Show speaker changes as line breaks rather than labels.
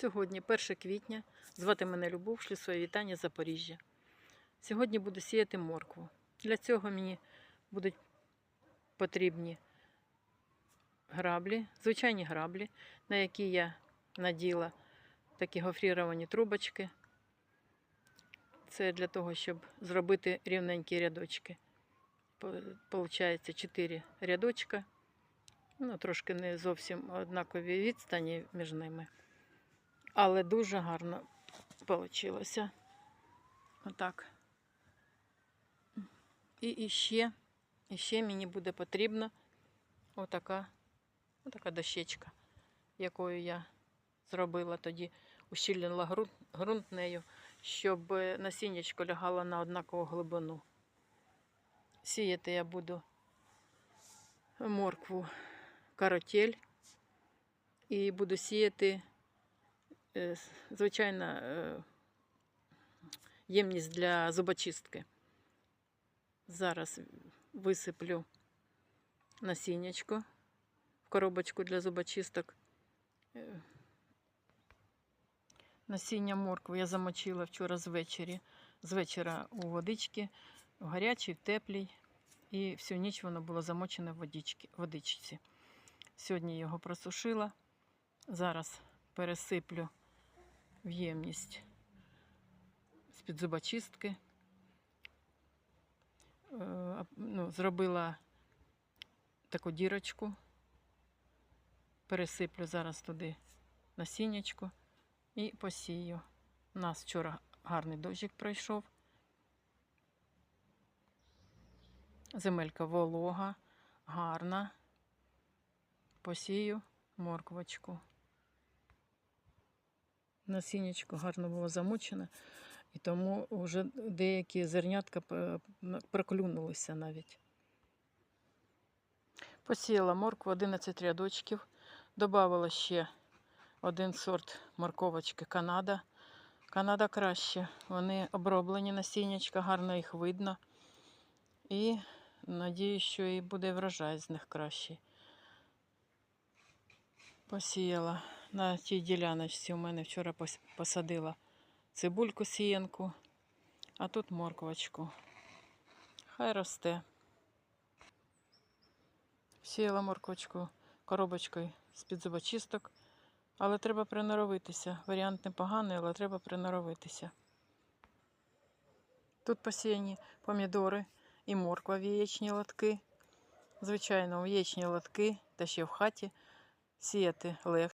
Сьогодні 1 квітня. Звати мене Любов, шлю своє вітання з Запоріжжя. Сьогодні буду сіяти моркву. Для цього мені будуть потрібні граблі, звичайні граблі, на які я наділа такі гофріровані трубочки. Це для того, щоб зробити рівненькі рядочки. Получається 4 рядочка. Ну, трошки не зовсім однакові відстані між ними. Але дуже гарно вийшло. Отак. І іще, іще мені буде потрібна отака, отака дощечка, якою я зробила тоді, ущільнила ґрунт, ґрунт нею, щоб насіннячко лягало на однакову глибину. Сіяти я буду моркву каротель і буду сіяти звичайна е, ємність для зубочистки. Зараз висиплю насіннячко в коробочку для зубочисток. Е, Насіння моркви я замочила вчора звечері. З вечора у водички, в гарячій, в теплій. І всю ніч воно було замочене в водичці. Сьогодні його просушила. Зараз пересиплю в ємність з-під зубочистки. Е, ну, зробила таку дірочку. Пересиплю зараз туди насіннячко і посію. У нас вчора гарний дощик пройшов. Земелька волога, гарна. Посію морквочку. Насіннячко гарно було замочене, і тому вже деякі зернятка проклюнулися навіть. Посіяла моркву 11 рядочків, додавала ще один сорт морковочки Канада. Канада краще. Вони оброблені насіннячка, гарно їх видно. І надію, що і буде врожай з них кращий. Посіяла на тій діляночці. У мене вчора посадила цибульку сіянку, а тут морквочку. Хай росте. Сіяла морквочку коробочкою з-під зубочисток, але треба приноровитися. Варіант непоганий, але треба приноровитися. Тут посіяні помідори і морква в яєчні лотки. Звичайно, в яєчні лотки та ще в хаті сіяти легше.